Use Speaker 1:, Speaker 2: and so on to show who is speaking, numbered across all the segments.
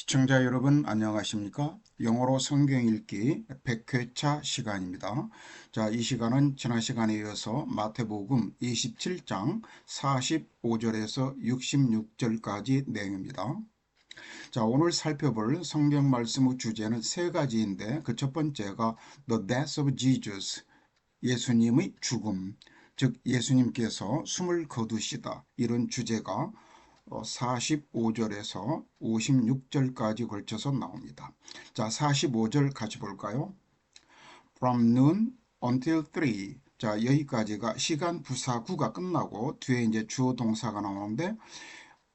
Speaker 1: 시청자 여러분 안녕하십니까? 영어로 성경 읽기 100회차 시간입니다. 자, 이 시간은 지난 시간에 이어서 마태복음 27장 45절에서 66절까지 내용입니다. 자, 오늘 살펴볼 성경 말씀의 주제는 세 가지인데 그 첫 번째가 The Death of Jesus, 예수님의 죽음, 즉 예수님께서 숨을 거두시다 이런 주제가 45절에서 56절까지 걸쳐서 나옵니다. 자, 45절 같이 볼까요? From noon until 3. 자, 여기까지가 시간 부사구가 끝나고 뒤에 이제 주어 동사가 나오는데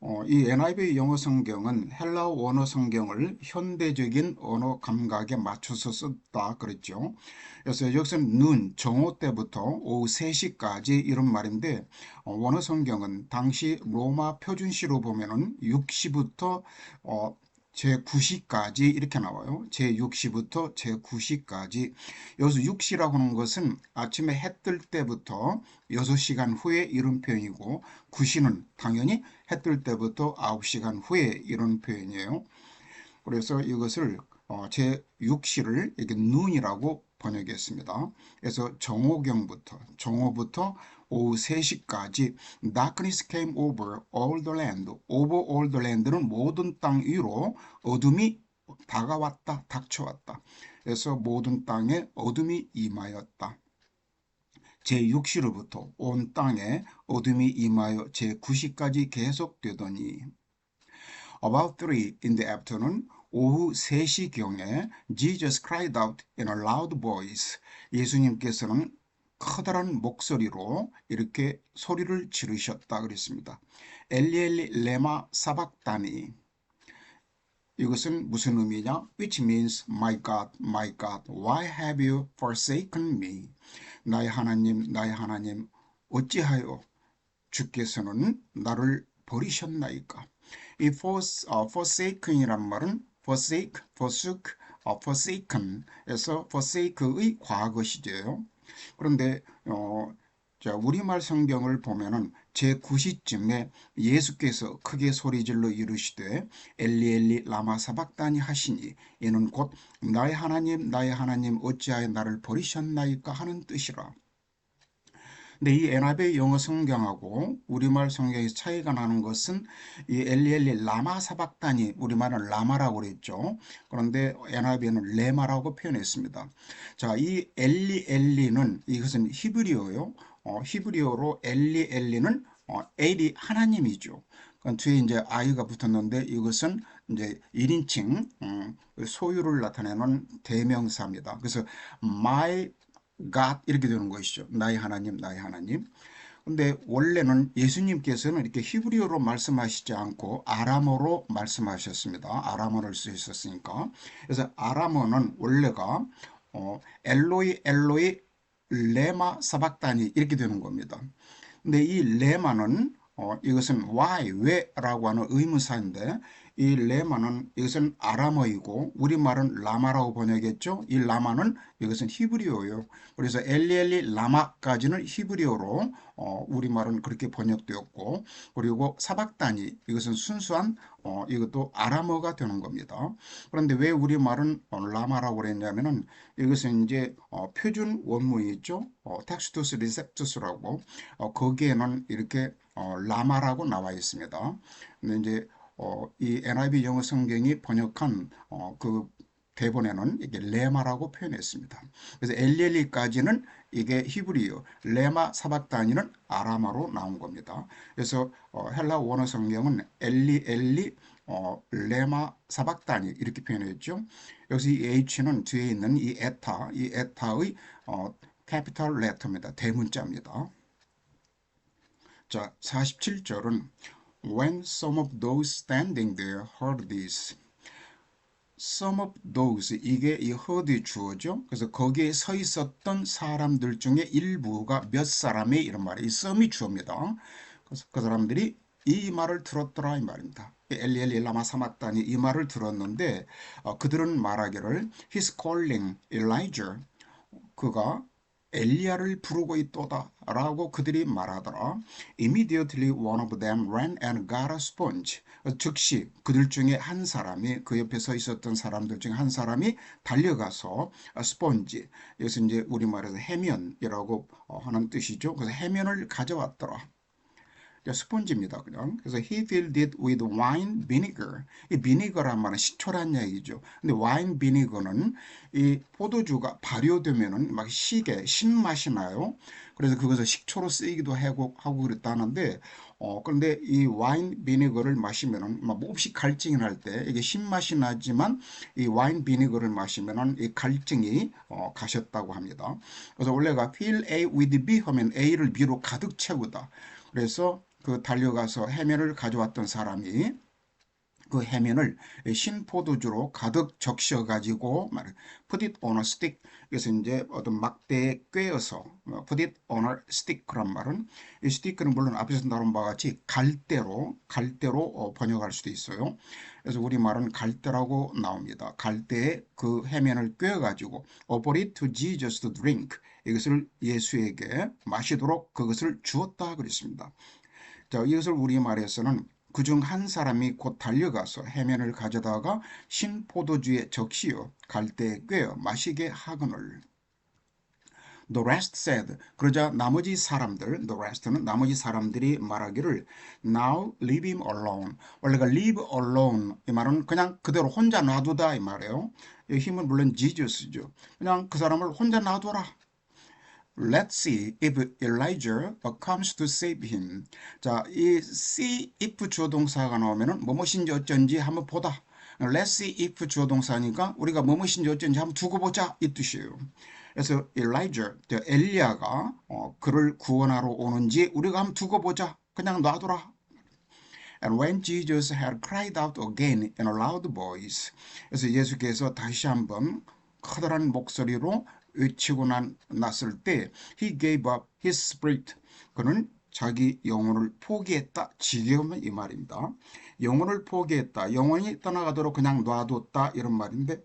Speaker 1: 어, 이 NIV 영어 성경은 헬라어 원어 성경을 현대적인 언어 감각에 맞춰서 썼다 그랬죠. 그래서 여기서는 눈, 정오 때부터 오후 3시까지 이런 말인데 어, 원어 성경은 당시 로마 표준시로 보면은 6시부터 어, 제9시까지 이렇게 나와요. 제6시부터 제9시까지. 여기서 6시라고 하는 것은 아침에 해 뜰 때부터 6시간 후에 이런 표현이고 9시는 당연히 해 뜰 때부터 9시간 후에 이런 표현이에요. 그래서 이것을 어, 제6시를 이렇게 눈이라고 번역했습니다. 그래서 정오경부터 정오부터 오후 3시까지 darkness came over all the land. over all the land는 모든 땅 위로 어둠이 다가왔다, 닥쳐왔다. 그래서 모든 땅에 어둠이 임하였다. 제6시로부터 온 땅에 어둠이 임하여 제9시까지 계속되더니 About 3 in the afternoon 오후 3시경에 Jesus cried out in a loud voice. 예수님께서는 커다란 목소리로 이렇게 소리를 지르셨다 그랬습니다. 엘리엘리 레마 사박다니 이것은 무슨 의미냐? Which means, My God, my God, why have you forsaken me? 나의 하나님, 나의 하나님, 어찌하여 주께서는 나를 버리셨나이까? 이 forsaken이란 말은 forsake, forsook, 어, forsaken에서 forsake의 과거 시제예요. 그런데 어, 자, 우리말 성경을 보면은 제9시쯤에 예수께서 크게 소리질러 이르시되 엘리엘리 라마 사박다니 하시니 이는 곧 나의 하나님 나의 하나님 어찌하여 나를 버리셨나이까 하는 뜻이라. 근데 이 NIV 영어 성경하고 우리말 성경의 차이가 나는 것은 이 엘리엘리 라마 사박단이 우리말은 라마라고 그랬죠. 그런데 NIV는 레마라고 표현했습니다. 자, 이 엘리 엘리는 이것은 히브리어요. 어, 히브리어로 엘리 엘리는 어, 엘이 하나님이죠. 그 뒤에 이제 아이가 붙었는데 이것은 이제 1인칭 음, 소유를 나타내는 대명사입니다. 그래서 my God 이렇게 되는 것이죠. 나의 하나님, 나의 하나님. 근데 원래는 예수님께서는 이렇게 히브리어로 말씀하시지 않고 아람어로 말씀하셨습니다. 아람어를 쓰셨으니까. 그래서 아람어는 원래가 어, 엘로이 엘로이 레마 사박단이 이렇게 되는 겁니다. 근데 이 레마는 어, 이것은 why, 왜 라고 하는 의문사인데 이 레마는 이것은 아람어이고 우리말은 라마라고 번역했죠. 이 라마는 이것은 히브리어예요. 그래서 엘리엘리 라마까지는 히브리어로 어, 우리말은 그렇게 번역되었고 그리고 사박단이 이것은 순수한 어, 이것도 아람어가 되는 겁니다. 그런데 왜 우리말은 어, 라마라고 그랬냐면은 이것은 이제 어, 표준 원문이 있죠. 어, 텍스투스 리셉투스라고 어, 거기에는 이렇게 어, 라마라고 나와 있습니다. 근데 이제 어, 이 NIV 영어 성경이 번역한 어, 그 대본에는 이게 레마라고 표현했습니다. 그래서 엘리엘리까지는 이게 히브리어, 레마 사박 단위는 아람어로 나온 겁니다. 그래서 어, 헬라 원어 성경은 엘리 엘리 어, 레마 사박 단위 이렇게 표현했죠. 여기서 이 H는 뒤에 있는 이 에타, 이 에타의 어, 캐피털 레터입니다. 대문자입니다. 자, 47절은 When some of those standing there heard this. Some of those 이게 이 heard의 주어죠. 그래서 거기에 서 있었던 사람들 중에 일부가 몇 사람이 이런 말이 some이 주어입니다. 그래서 그 사람들이 이 말을 들었더라 이 말입니다. 엘리엘리 라마 사막단이 이 말을 들었는데 어, 그들은 말하기를 He's calling Elijah. 그가 엘리야를 부르고 있도다 라고 그들이 말하더라. Immediately one of them ran and got a sponge. 즉시 그들 중에 한 사람이 그 옆에 서 있었던 사람들 중에 한 사람이 달려가서 스펀지 여기서 이제 우리말에서 해면이라고 하는 뜻이죠. 그래서 해면을 가져왔더라. 스펀지입니다. 그냥. 그래서 he filled it with wine vinegar. 이 비니거란 말은 식초란 얘기죠. 근데 와인 비니거는 이 포도주가 발효되면은 막 시게 신맛이 나요. 그래서 그것을 식초로 쓰이기도 하고 하고 그랬다는데 어 그런데 이 와인 비니거를 마시면은 막 몹시 갈증이 날 때 이게 신맛이 나지만 이 와인 비니거를 마시면은 이 갈증이 어 가셨다고 합니다. 그래서 원래가 fill A with B 하면 A를 B로 가득 채우다. 그래서 그 달려가서 해면을 가져왔던 사람이 그 해면을 신포도주로 가득 적셔 가지고 말 put it on a stick 그래서 이제 어떤 막대에 꿰어서 put it on a stick 그런 말은 이 스티크는 물론 앞에서 나온 바와 같이 갈대로 갈대로 번역할 수도 있어요. 그래서 우리 말은 갈대라고 나옵니다. 갈대에 그 해면을 꿰어 가지고 offer it to Jesus to drink 이것을 예수에게 마시도록 그것을 주었다 그랬습니다. 자, 이것을 우리말에서는 그중 한 사람이 곧 달려가서 해면을 가져다가 신포도주에 적시어 갈대에 꿰어 마시게 하거늘. The rest said. 그러자 나머지 사람들, the rest는 나머지 사람들이 말하기를 Now leave him alone. 원래가 leave alone 이 말은 그냥 그대로 혼자 놔두다 이 말이에요. 이 힘은 물론 지저스죠. 그냥 그 사람을 혼자 놔둬라. Let's see if Elijah comes to save him. 자, 이 see if 주어 동사가 나오면은 뭐뭐인지 어쩐지 한번 보다. Let's see if 주어 동사니까 우리가 뭐뭐인지 어쩐지 한번 두고 보자 이 뜻이에요. 그래서 Elijah, 엘리야가 어, 그를 구원하러 오는지 우리가 한번 두고 보자. 그냥 놔둬라. And when Jesus had cried out again in a loud voice, 그래서 예수께서 다시 한번 커다란 목소리로 외치고 난, 났을 때 he gave up his spirit. 그는 자기 영혼을 포기했다. 지금은 이 말입니다. 영혼을 포기했다. 영혼이 떠나가도록 그냥 놔뒀다. 이런 말인데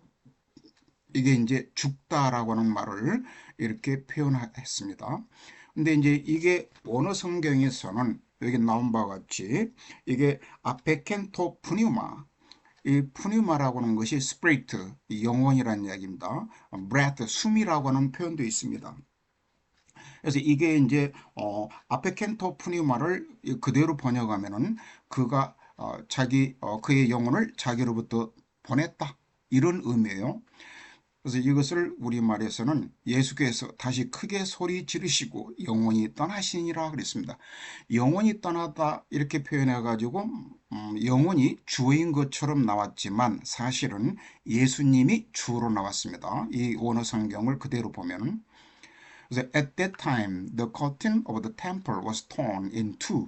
Speaker 1: 이게 이제 죽다라고 하는 말을 이렇게 표현했습니다. 근데 이제 이게 원어 성경에서는 여기 나온 바와 같이 이게 아페켄토 푸니우마 이 푸뉴마라고 하는 것이 스프리트, 영혼이라는 이야기입니다. breath, 숨이라고 하는 표현도 있습니다. 그래서 이게 이제 어, 앞에 켄토 푸뉴마를 그대로 번역하면은 그가 어, 자기 어, 그의 영혼을 자기로부터 보냈다 이런 의미예요. 그래서 이것을 우리말에서는 예수께서 다시 크게 소리 지르시고 영혼이 떠나시니라 그랬습니다. 영혼이 떠나다 이렇게 표현해 가지고 음, 영혼이 주인 것처럼 나왔지만 사실은 예수님이 주로 나왔습니다. 이 원어 성경을 그대로 보면 그래서 at that time the curtain of the temple was torn in two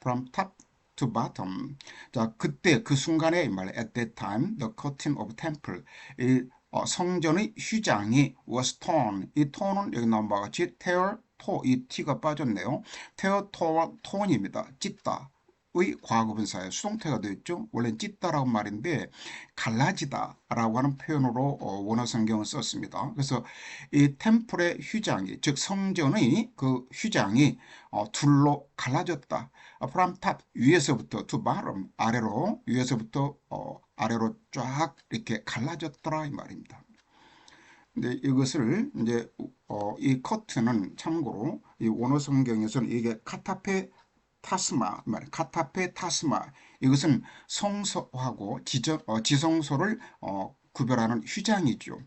Speaker 1: from top to bottom. 자, 그때 그 순간에 말 at that time the curtain of temple 이 어, 성전의 휘장이 was torn. 이 torn은 여기 나온 바와 같이 tear, 토, 이 t가 빠졌네요. tear, tore, torn입니다. 찢다. 의 과거분사에 수동태가 되어 있죠. 원래는 찢다라고 말인데 갈라지다라고 하는 표현으로 어, 원어 성경을 썼습니다. 그래서 이 템플의 휘장이 즉 성전의 그 휘장이 어, 둘로 갈라졌다. from top 위에서부터 to bottom 아래로 위에서부터 어, 아래로 쫙 이렇게 갈라졌더라 이 말입니다. 근데 이것을 이제 어, 이 커트는 참고로 이 원어 성경에서는 이게 카타페 타스마 말 카타페 타스마 이것은 성소하고 지정, 어, 지성소를 어, 구별하는 휘장이죠.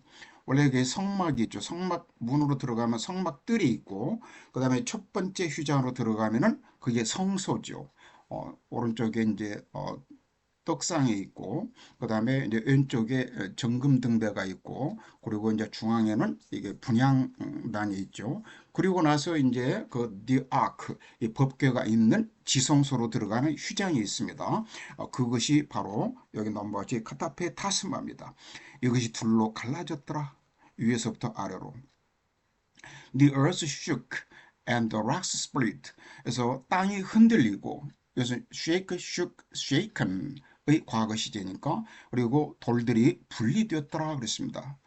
Speaker 1: 원래 그 성막이 있죠. 성막 문으로 들어가면 성막들이 있고 그 다음에 첫 번째 휘장으로 들어가면은 그게 성소죠. 어, 오른쪽에 이제 어, 떡상이 있고 그 다음에 이제 왼쪽에 정금 등대가 있고 그리고 이제 중앙에는 이게 분향단이 있죠. 그리고 나서 이제 그 the 이 법궤가 있는 지성소로 들어가는 휘장이 있습니다. 어, 그것이 바로 여기 넘버 지 카타페 타스마입니다. 이것이 둘로 갈라졌더라. 위에서부터 아래로. The earth shook and the rocks split. 그래서 땅이 흔들리고 그래서 shake, shook, shaken 의 과거 시제니까 그리고 돌들이 분리되었더라 그랬습니다.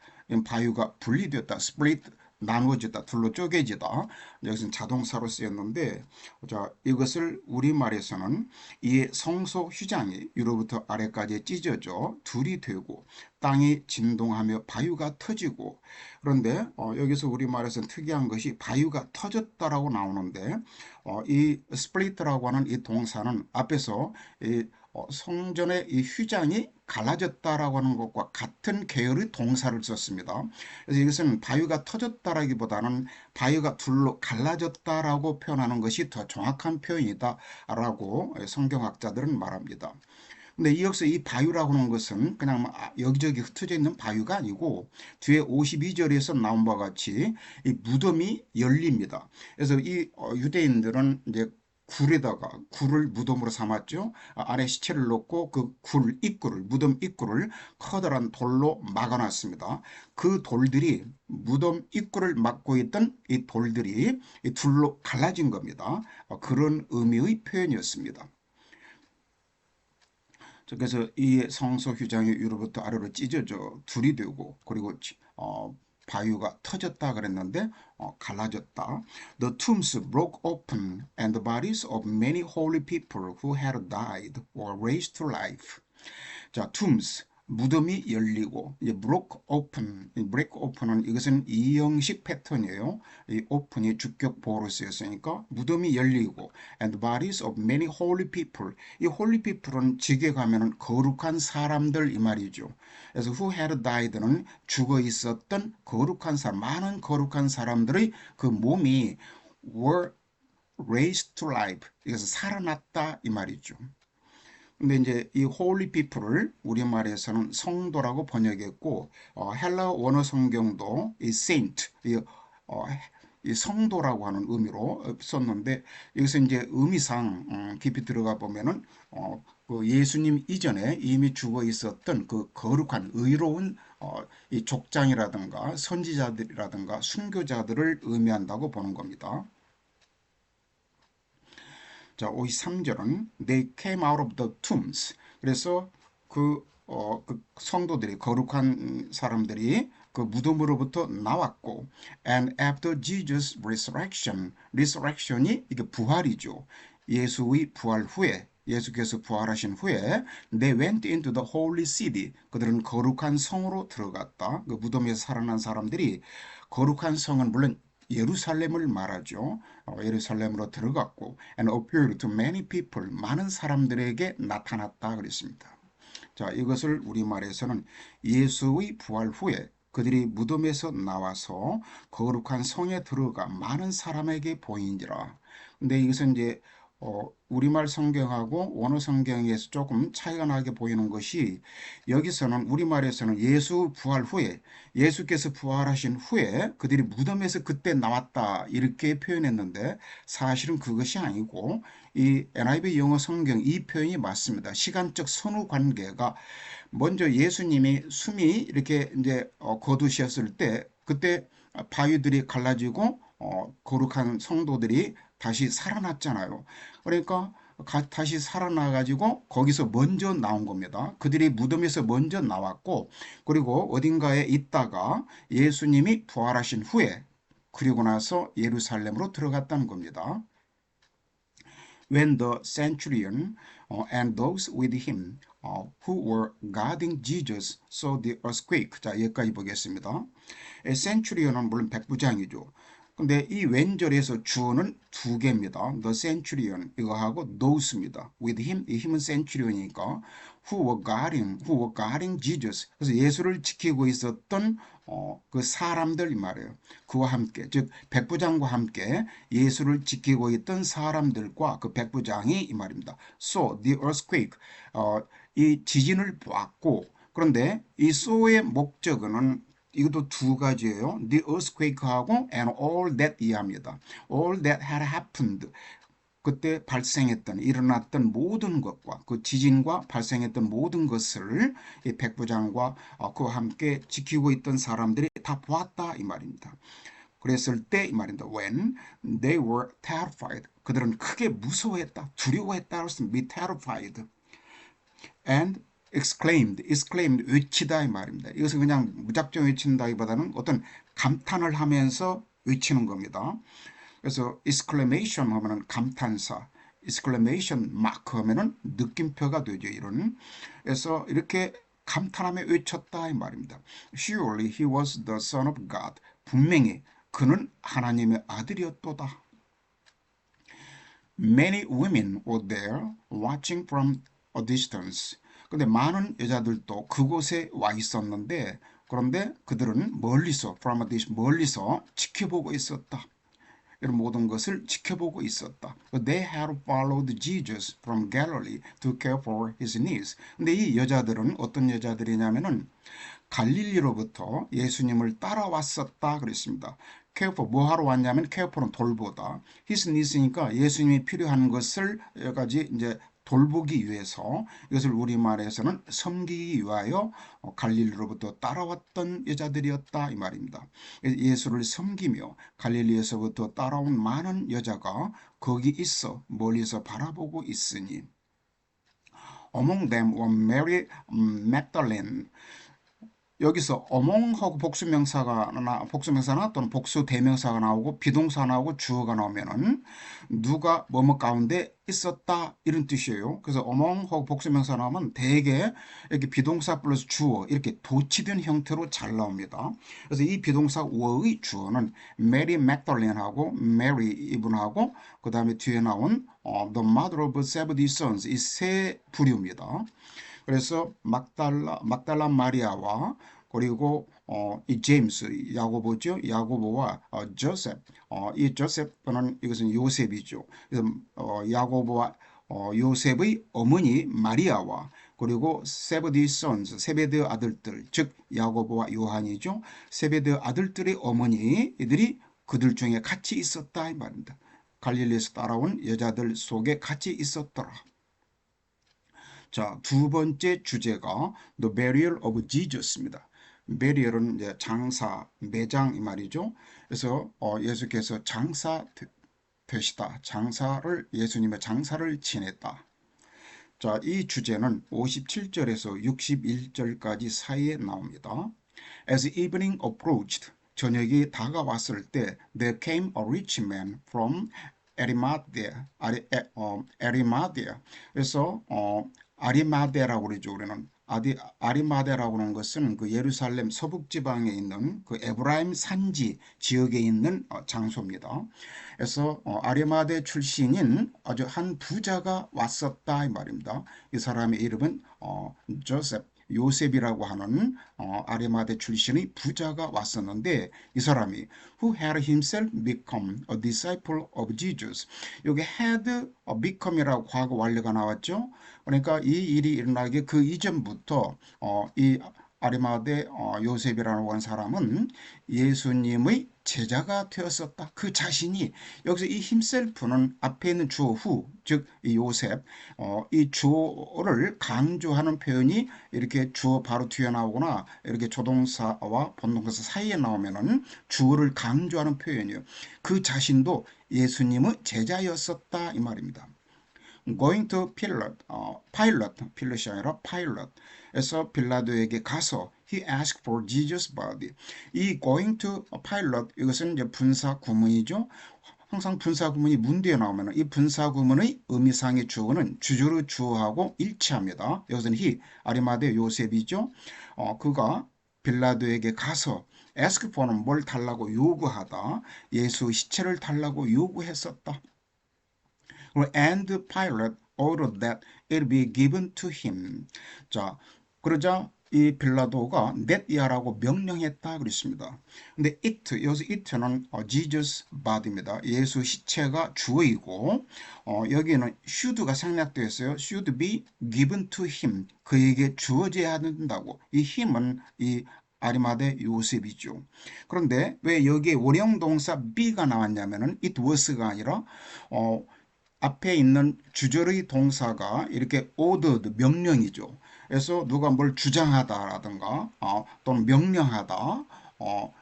Speaker 1: 바위가 분리되었다. split 나누어지다, 둘로 쪼개지다. 여기서는 자동사로 쓰였는데, 자, 이것을 우리말에서는 이 성소 휘장이 위로부터 아래까지 찢어져 둘이 되고 땅이 진동하며 바위가 터지고 그런데 어, 여기서 우리말에서는 특이한 것이 바위가 터졌다라고 나오는데 어, 이 스플리트라고 하는 이 동사는 앞에서 이 어, 성전의 이 휘장이 갈라졌다라고 하는 것과 같은 계열의 동사를 썼습니다. 그래서 이것은 바위가 터졌다라기보다는 바위가 둘로 갈라졌다라고 표현하는 것이 더 정확한 표현이다라고 성경학자들은 말합니다. 근데 이역서 이 바위라고 하는 것은 그냥 뭐 아, 여기저기 흩어져 있는 바위가 아니고 뒤에 52절에서 나온 바와 같이 이 무덤이 열립니다. 그래서 이 어, 유대인들은 이제 굴에다가 굴을 무덤으로 삼았죠. 아, 안에 시체를 넣고 그 굴 입구를 무덤 입구를 커다란 돌로 막아놨습니다. 그 돌들이 무덤 입구를 막고 있던 이 돌들이 이 둘로 갈라진 겁니다. 어, 그런 의미의 표현이었습니다. 그래서 이 성소 휴장이 위로부터 아래로 찢어져 둘이 되고 그리고 어, 바위가 터졌다 그랬는데 어, 갈라졌다. The tombs broke open and the bodies of many holy people who had died were raised to life. 자, tombs 무덤이 열리고 이제 broke open, break open은 이것은 이형식 패턴이에요. 이 open이 주격 보호로 쓰였으니까 무덤이 열리고 and bodies of many holy people. 이 holy people은 직에 가면은 거룩한 사람들 이 말이죠. 그래서 who had died는 죽어 있었던 거룩한 사람, 많은 거룩한 사람들의 그 몸이 were raised to life. 이것은 살아났다 이 말이죠. 근데 이제 이 holy people을 우리말에서는 성도라고 번역했고 어, 헬라 원어 성경도 이 saint 이, 어, 이 성도라고 하는 의미로 썼는데 여기서 이제 의미상 음, 깊이 들어가 보면은 어, 그 예수님 이전에 이미 죽어 있었던 그 거룩한 의로운 어, 이 족장이라든가 선지자들이라든가 순교자들을 의미한다고 보는 겁니다. 자, 53절은 they came out of the tombs. 그래서 그, 어, 그 성도들이 거룩한 사람들이 그 무덤으로부터 나왔고 and after Jesus resurrection, resurrection이 이게 부활이죠. 예수의 부활 후에 예수께서 부활하신 후에 they went into the holy city. 그들은 거룩한 성으로 들어갔다. 그 무덤에서 살아난 사람들이 거룩한 성은 물론 예루살렘을 말하죠. 어, 예루살렘으로 들어갔고 and appeared to many people 많은 사람들에게 나타났다 그랬습니다. 자, 이것을 우리말에서는 예수의 부활 후에 그들이 무덤에서 나와서 거룩한 성에 들어가 많은 사람에게 보인지라. 근데 이것은 이제 어, 우리말 성경하고 원어 성경에서 조금 차이가 나게 보이는 것이 여기서는 우리말에서는 예수 부활 후에 예수께서 부활하신 후에 그들이 무덤에서 그때 나왔다 이렇게 표현했는데 사실은 그것이 아니고 이 NIV 영어 성경 이 표현이 맞습니다. 시간적 선후 관계가 먼저 예수님이 숨이 이렇게 이제 어, 거두셨을 때 그때 바위들이 갈라지고 어, 거룩한 성도들이 다시 살아났잖아요. 그러니까 다시 살아나가지고 거기서 먼저 나온 겁니다. 그들이 무덤에서 먼저 나왔고 그리고 어딘가에 있다가 예수님이 부활하신 후에 그리고 나서 예루살렘으로 들어갔다는 겁니다. When the centurion and those with him who were guarding Jesus saw the earthquake. 자, 여기까지 보겠습니다. 센츄리온은 물론 백부장이죠. 근데 이 왼절에서 주어는 두 개입니다. The centurion 이거하고 thos입니다. With him 이 힘은 centurion이니까 who were guarding, who were guarding Jesus. 그래서 예수를 지키고 있었던 어, 그 사람들 이 말이에요. 그와 함께 즉 백부장과 함께 예수를 지키고 있던 사람들과 그 백부장이 이 말입니다. So the earthquake 어, 이 지진을 보았고 그런데 이 so의 목적은 이것도 두 가지예요. The earthquake하고 and all that 이해합니다. All that had happened. 그때 발생했던 일어났던 모든 것과 그 지진과 발생했던 모든 것을 이 백부장과 어, 그와 함께 지키고 있던 사람들이 다 보았다 이 말입니다. 그랬을 때 이 말입니다. When they were terrified. 그들은 크게 무서워했다, 두려워했다. Be terrified. And exclaimed, exclaimed 외치다 이 말입니다. 이것은 그냥 무작정 외친다기보다는 어떤 감탄을 하면서 외치는 겁니다. 그래서 exclamation 하면은 감탄사, exclamation mark 하면은 느낌표가 되죠. 이런. 그래서 이렇게 감탄하며 외쳤다 이 말입니다. Surely he was the son of God. 분명히 그는 하나님의 아들이었도다. Many women were there watching from a distance. 근데 많은 여자들도 그곳에 와 있었는데 그런데 그들은 멀리서 distance 멀리서 지켜보고 있었다. 이런 모든 것을 지켜보고 있었다. They had followed Jesus from Galilee to care for his needs. 근데 이 여자들은 어떤 여자들이냐면은 갈릴리로부터 예수님을 따라왔었다 그랬습니다. care for 뭐 하러 왔냐면 for는 돌보다. needs니까 예수님이 필요한 것을 여러 가지 이제 돌보기 위해서 이것을 우리말에서는 섬기기 위하여 어, 갈릴리로부터 따라왔던 여자들이었다 이 말입니다. 예수를 섬기며 갈릴리에서부터 따라온 많은 여자가 거기 있어 멀리서 바라보고 있으니 Among them were Mary Magdalene 여기서 어몽하고 복수명사가 나 복수명사나 또는 복수 대명사가 나오고 비동사 나오고 주어가 나오면은 누가 뭐뭐 가운데 있었다 이런 뜻이에요. 그래서 어몽하고 복수명사 나오면 대개 이렇게 비동사 플러스 주어 이렇게 도치된 형태로 잘 나옵니다. 그래서 이 비동사 워의 주어는 메리 맥달렌하고 메리 이분하고 그 다음에 뒤에 나온 어, the mother of Zebedee sons 이 세 부류입니다. 그래서 막달라 막달라 마리아와 그리고 어, 이 제임스 야고보죠 야고보와 어, 조셉 어, 이 조셉은 이것은 요셉이죠. 그래서 어, 야고보와 어, 요셉의 어머니 마리아와 그리고 세베디 선스 세베드 아들들 즉 야고보와 요한이죠. 세베드 아들들의 어머니 이들이 그들 중에 같이 있었다 이 말입니다. 갈릴리에서 따라온 여자들 속에 같이 있었더라. 자, 두 번째 주제가 The Burial of Jesus입니다. 베리얼은 이제 장사, 매장 이 말이죠. 그래서 어, 예수께서 장사 되시다. 장사를 예수님의 장사를 지냈다. 자, 이 주제는 57절에서 61절까지 사이에 나옵니다. As evening approached, 저녁이 다가왔을 때 there came a rich man from Arimathea, 아리, 에, 어. 그래서 어, 아리마데라고 그러죠. 우리는 아디, 아리마데라고 하는 것은 그 예루살렘 서북 지방에 있는 그 에브라임 산지 지역에 있는 어, 장소입니다. 그래서 어, 아리마데 출신인 아주 한 부자가 왔었다 이 말입니다. 이 사람의 이름은 어, 조셉 요셉이라고 하는 어, 아리마데 출신의 부자가 왔었는데 이 사람이 who had himself become a disciple of Jesus. 여기 had become이라고 과거 완료가 나왔죠. 그러니까 이 일이 일어나기 그 이전부터 어, 이 아리마데 어, 요셉이라는 한 사람은 예수님의 제자가 되었었다. 그 자신이 여기서 이 힘셀프는 앞에 있는 주어 후, 즉 요셉, 어, 이 주어를 강조하는 표현이 이렇게 주어 바로 뒤에 나오거나 이렇게 조동사와 본동사 사이에 나오면은 주어를 강조하는 표현이요. 그 자신도 예수님의 제자였었다 이 말입니다. going to Pilate, 어, Pilate, 필럿이 아니라 Pilate에서 빌라도에게 가서 he asked for Jesus' body. 이 going to Pilate 이것은 이제 분사 구문이죠. 항상 분사 구문이 문 뒤에 나오면 이 분사 구문의 의미상의 주어는 주주로 주어하고 일치합니다. 여기서는 he 아리마데 요셉이죠. 어, 그가 빌라도에게 가서 ask for는 뭘 달라고 요구하다. 예수 시체를 달라고 요구했었다. and Pilate ordered that it be given to him. 자, 그러자 이 빌라도가 넷야라고 명령했다 그랬습니다. 근데 it 여기서 it는 어, Jesus body입니다. 예수 시체가 주어이고 어, 여기는 should가 생략되어 있어요. should be given to him. 그에게 주어져야 된다고. 이 him은 이 아리마데 요셉이죠. 그런데 왜 여기에 원형 동사 be가 나왔냐면은 it was가 아니라 어, 앞에 있는 주절의 동사가 이렇게 ordered 명령이죠. 그래서 누가 뭘 주장하다라든가 어, 또는 명령하다 어,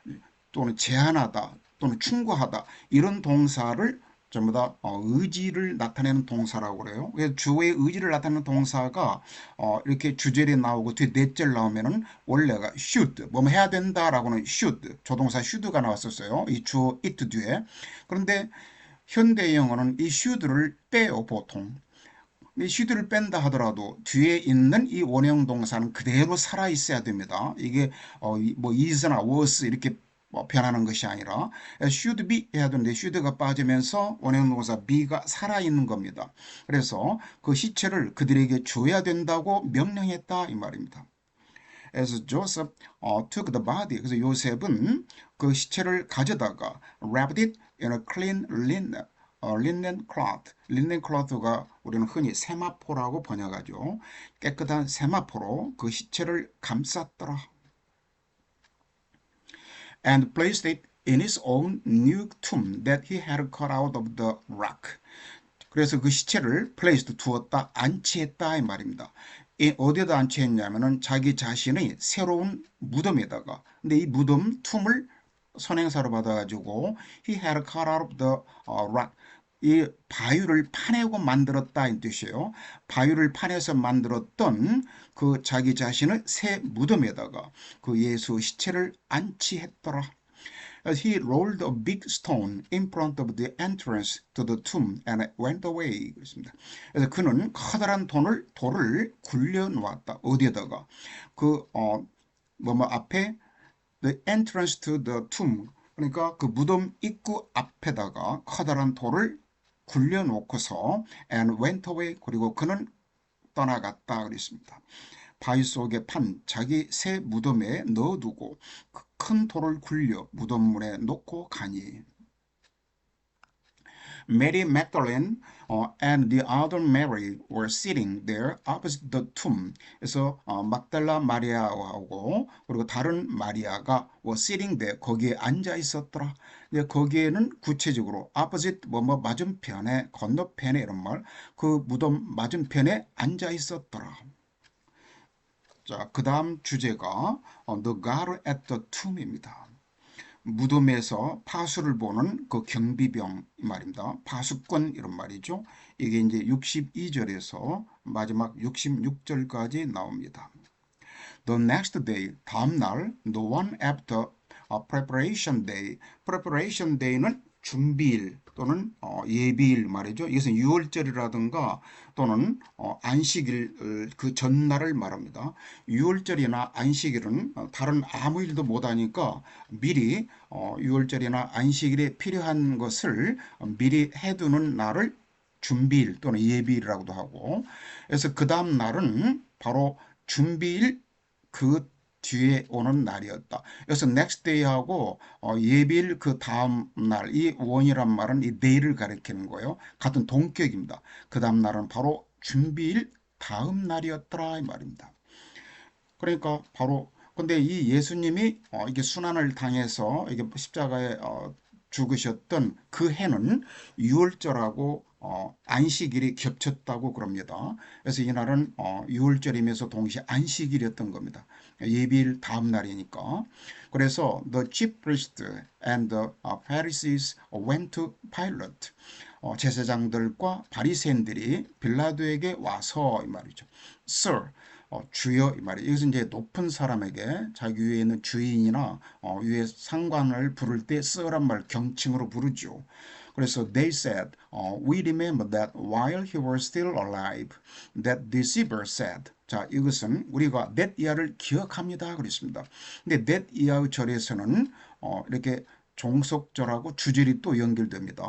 Speaker 1: 또는 제한하다 또는 충고하다 이런 동사를 전부 다 어, 의지를 나타내는 동사라고 그래요. 주어의 의지를 나타내는 동사가 어, 이렇게 주절에 나오고 뒤에 넷절 나오면은 원래가 should 뭐 해야 된다라고는 should 조동사 should가 나왔었어요. 이 주어 it 뒤에 그런데 현대 영어는 이 should를 빼요 보통. 이 should를 뺀다 하더라도 뒤에 있는 이 원형 동사는 그대로 살아 있어야 됩니다. 이게 어, 뭐 is나 was 이렇게 뭐 변하는 것이 아니라 should be 해야 되는데 should가 빠지면서 원형 동사 be가 살아있는 겁니다. 그래서 그 시체를 그들에게 줘야 된다고 명령했다 이 말입니다. As Joseph uh, took the body, 그래서 요셉은 그 시체를 가져다가 wrapped it in a clean linen, 어, linen cloth. linen cloth가 우리는 흔히 세마포라고 번역하죠. 깨끗한 세마포로 그 시체를 감쌌더라. and placed it in his own new tomb that he had cut out of the rock. 그래서 그 시체를 placed 두었다 안치했다 이 말입니다. 이 어디에다 안치했냐면은 자기 자신의 새로운 무덤에다가 근데 이 무덤 툼을 선행사로 받아가지고 he had cut out of the rock 이 바위를 파내고 만들었다 이 뜻이에요. 바위를 파내서 만들었던 그 자기 자신을 새 무덤에다가 그 예수 시체를 안치했더라. He rolled a big stone in front of the entrance to the tomb and went away. 그렇습니다. 그래서 그는 커다란 돈을 돌을 굴려 놓았다. 어디에다가 그 어 뭐뭐 앞에 the entrance to the tomb 그러니까 그 무덤 입구 앞에다가 커다란 돌을 굴려놓고서 and went away 그리고 그는 떠나갔다 그랬습니다. 바위 속에 판 자기 새 무덤에 넣어두고 그큰 돌을 굴려 무덤문에 놓고 가니 Mary Magdalene uh, and the other Mary were sitting there opposite the tomb. 그래서 어, 막달라 마리아하고 그리고 다른 마리아가 were sitting there 거기에 앉아 있었더라. 근데 거기에는 구체적으로 opposite 뭐뭐 맞은편에 건너편에 이런 말 그 무덤 맞은편에 앉아 있었더라. 자, 그 다음 주제가 어, The God at the Tomb입니다. 무덤에서 파수를 보는 그 경비병 말입니다. 파수권 이런 말이죠. 이게 이제 62절에서 마지막 66절까지 나옵니다. The next day, 다음 날, the one after a preparation day. preparation day는 준비일 또는 어, 예비일 말이죠. 이것은 6월절이라든가 또는 어, 안식일 그 전날을 말합니다. 6월절이나 안식일은 어, 다른 아무 일도 못하니까 미리 어, 6월절이나 안식일에 필요한 것을 미리 해두는 날을 준비일 또는 예비일이라고도 하고 그래서 그 다음 날은 바로 준비일 그 뒤에 오는 날이었다. 그래서 next day하고 어, 예비일 그 다음 날, 이 원이란 말은 이 day를 가리키는 거예요. 같은 동격입니다. 그 다음 날은 바로 준비일 다음 날이었더라 이 말입니다. 그러니까 바로 근데 이 예수님이 어, 이게 순환을 당해서 이게 십자가에 어, 죽으셨던 그 해는 6월절하고 어, 안식일이 겹쳤다고 그럽니다. 그래서 이날은 어, 6월절이면서 동시에 안식일이었던 겁니다. 예비일 다음 날이니까. 그래서 the chief priest and the Pharisees went to Pilate. 어, 제사장들과 바리새인들이 빌라도에게 와서 이 말이죠. Sir, 어, 주여 이 말이 여기서 이제 높은 사람에게 자기 위에 있는 주인이나 어, 위에 상관을 부를 때 sir란 말 경칭으로 부르죠. 그래서 they said, uh, we remember that while he was still alive, that deceiver said. 자, 이것은 우리가 that 이하를 기억합니다. 그랬습니다. 근데 that 이하의 절에서는 어, 이렇게 종속절하고 주절이 또 연결됩니다.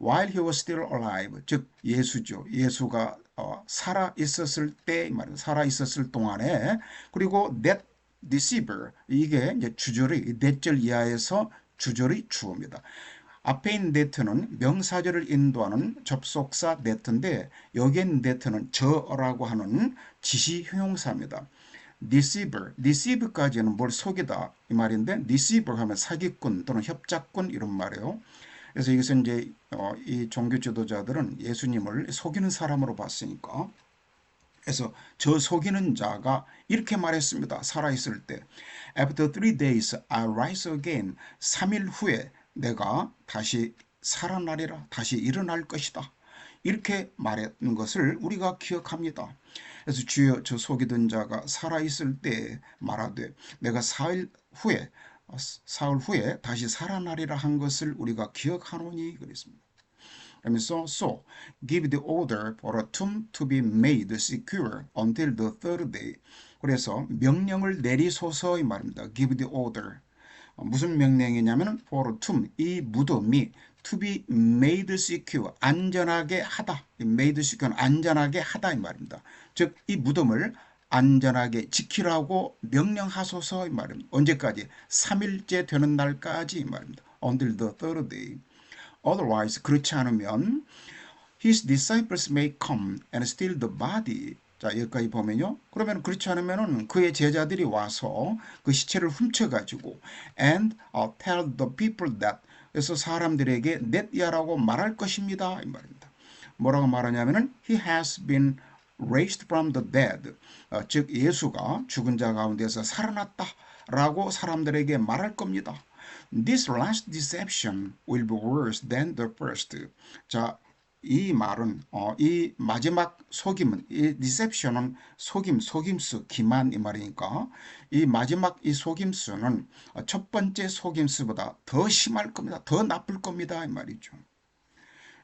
Speaker 1: While he was still alive, 즉 예수죠. 예수가 어, 살아 있었을 때 말이에요. 살아 있었을 동안에 그리고 that deceiver 이게 주절의 넷절 이하에서 주절의 주어입니다. 앞에 있는 네트는 명사절을 인도하는 접속사 네트인데 여기에 있는 네트는 저라고 하는 지시 형용사입니다. deceiver, deceive까지는 뭘 속이다 이 말인데 deceiver 하면 사기꾼 또는 협작꾼 이런 말이에요. 그래서 이것은 이제 어, 이 종교 지도자들은 예수님을 속이는 사람으로 봤으니까 그래서 저 속이는 자가 이렇게 말했습니다. 살아있을 때 After three days I rise again. 3일 후에 내가 다시 살아나리라. 다시 일어날 것이다. 이렇게 말했는 것을 우리가 기억합니다. 그래서 주여 저 속이던 자가 살아있을 때 말하되 내가 사일 후에 사흘 후에 다시 살아나리라 한 것을 우리가 기억하노니 그랬습니다. 그러면서 so give the order for a tomb to be made secure until the third day. 그래서 명령을 내리소서 이 말입니다. give the order. 무슨 명령이냐면 for tomb 이 무덤이 to be made secure 안전하게 하다. made secure 안전하게 하다 이 말입니다. 즉 이 무덤을 안전하게 지키라고 명령하소서 이 말입니다. 언제까지? 3일째 되는 날까지 이 말입니다. until the third day. Otherwise 그렇지 않으면 his disciples may come and steal the body. 자 여기까지 보면요. 그러면 그렇지 않으면은 그의 제자들이 와서 그 시체를 훔쳐가지고 and uh, tell the people that 그래서 사람들에게 넷야라고 말할 것입니다 이 말입니다. 뭐라고 말하냐면은 he has been raised from the dead. 어, 즉 예수가 죽은 자 가운데서 살아났다 라고 사람들에게 말할 겁니다. This last deception will be worse than the first. 자, 이 말은 어, 이 마지막 속임은 이 deception은 속임, 속임수, 기만 이 말이니까 이 마지막 이 속임수는 첫 번째 속임수보다 더 심할 겁니다. 더 나쁠 겁니다. 이 말이죠.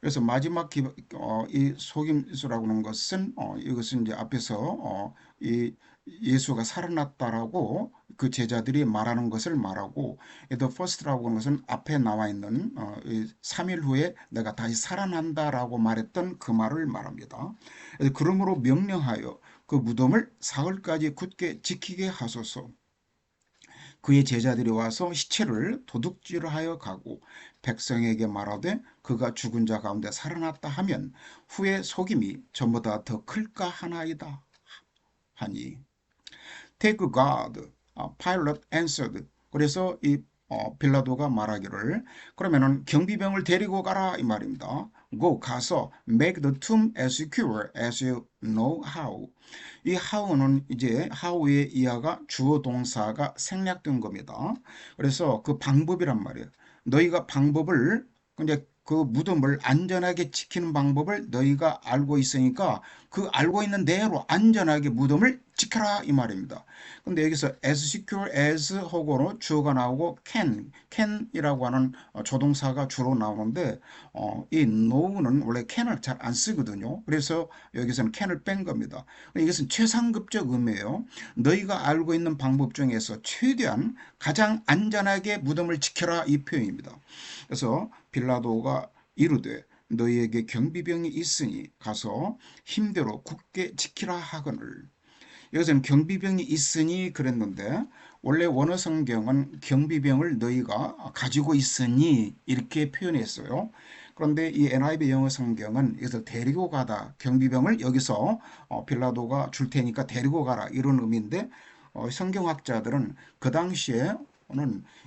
Speaker 1: 그래서 마지막 기, 어, 이 속임수라고 하는 것은 어, 이것은 이제 앞에서 어, 이 예수가 살아났다라고 그 제자들이 말하는 것을 말하고 the first라고 하는 것은 앞에 나와 있는 어, 3일 후에 내가 다시 살아난다라고 말했던 그 말을 말합니다. 그러므로 명령하여 그 무덤을 사흘까지 굳게 지키게 하소서. 그의 제자들이 와서 시체를 도둑질하여 가고 백성에게 말하되 그가 죽은 자 가운데 살아났다 하면 후에 속임이 전보다 더 클까 하나이다 하니 Take God. 어, Pilate answered. 그래서 이 어, 빌라도가 말하기를 그러면은 경비병을 데리고 가라 이 말입니다. Go 가서 make the tomb as secure as you know how. 이 how는 이제 how의 이하가 주어 동사가 생략된 겁니다. 그래서 그 방법이란 말이에요. 너희가 방법을 이제 그 무덤을 안전하게 지키는 방법을 너희가 알고 있으니까 그 알고 있는 대로 안전하게 무덤을 지켜라 이 말입니다. 근데 여기서 as secure as 하고로 주어가 나오고 can, can이라고 하는 어, 조동사가 주로 나오는데 어, 이 know는 원래 can을 잘 안 쓰거든요. 그래서 여기서는 can을 뺀 겁니다. 이것은 최상급적 의미예요. 너희가 알고 있는 방법 중에서 최대한 가장 안전하게 무덤을 지켜라 이 표현입니다. 그래서 빌라도가 이르되 너희에게 경비병이 있으니 가서 힘대로 굳게 지키라 하거늘 이것은 경비병이 있으니 그랬는데 원래 원어 성경은 경비병을 너희가 가지고 있으니 이렇게 표현했어요. 그런데 이 NIV 영어 성경은 이것을 데리고 가다 경비병을 여기서 어, 빌라도가 줄 테니까 데리고 가라 이런 의미인데 어, 성경학자들은 그 당시에는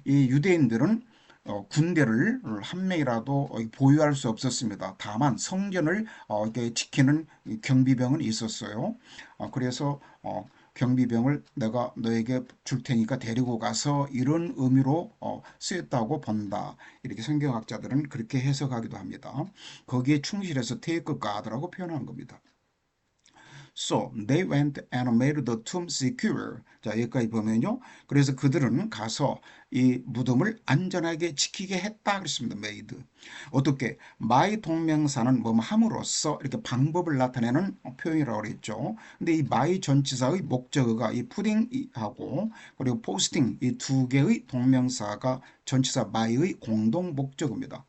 Speaker 1: 이 유대인들은 어, 군대를 한 명이라도 보유할 수 없었습니다. 다만 성전을 어, 지키는 경비병은 있었어요. 어, 그래서 어, 경비병을 내가 너에게 줄 테니까 데리고 가서 이런 의미로 어, 쓰였다고 본다. 이렇게 성경학자들은 그렇게 해석하기도 합니다. 거기에 충실해서 take God라고 표현한 겁니다. So they went and made the tomb secure. 자, 여기까지 보면요. 그래서 그들은 가서 이 무덤을 안전하게 지키게 했다 그랬습니다. made. 어떻게? my 동명사는 뭐 함으로써 이렇게 방법을 나타내는 표현이라고 그랬죠. 근데 이 my 전치사의 목적어가 이 푸딩하고 그리고 posting 이두 개의 동명사가 전치사 my의 공동 목적입니다.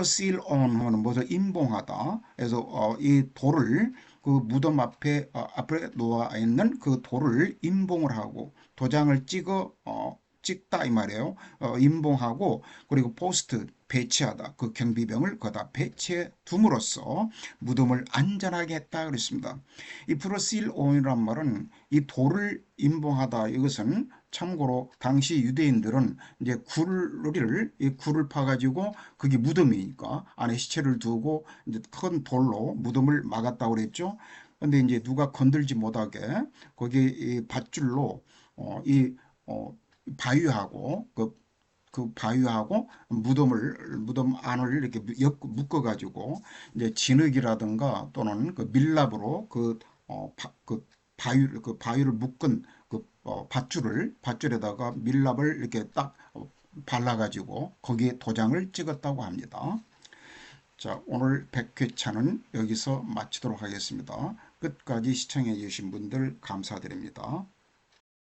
Speaker 1: seal on 하면 뭐죠? 임봉하다. 그래서 어, 이 돌을 그 무덤 앞에 어, 앞에 놓아 있는 그 돌을 임봉을 하고 도장을 찍어 어, 찍다 이 말이에요. 어, 임봉하고 그리고 포스트 배치하다 그 경비병을 거다 배치해 둠으로써 무덤을 안전하게 했다 그랬습니다. 이 프로실 온이란 말은 이 돌을 임봉하다 이것은 참고로 당시 유대인들은 이제 굴을 이 굴을 파가지고 그게 무덤이니까 안에 시체를 두고 이제 큰 돌로 무덤을 막았다고 그랬죠. 근데 이제 누가 건들지 못하게 거기 이 밧줄로 어, 이 어, 바위하고 그 그 바위하고 무덤을 무덤 안을 이렇게 묶어 가지고 이제 진흙이라든가 또는 그 밀랍으로 그, 어, 바, 그 바위 그 바위를 묶은 그 어, 밧줄을 밧줄에다가 밀랍을 이렇게 딱 어, 발라 가지고 거기에 도장을 찍었다고 합니다. 자, 오늘 100회차는 여기서 마치도록 하겠습니다. 끝까지 시청해 주신 분들 감사드립니다.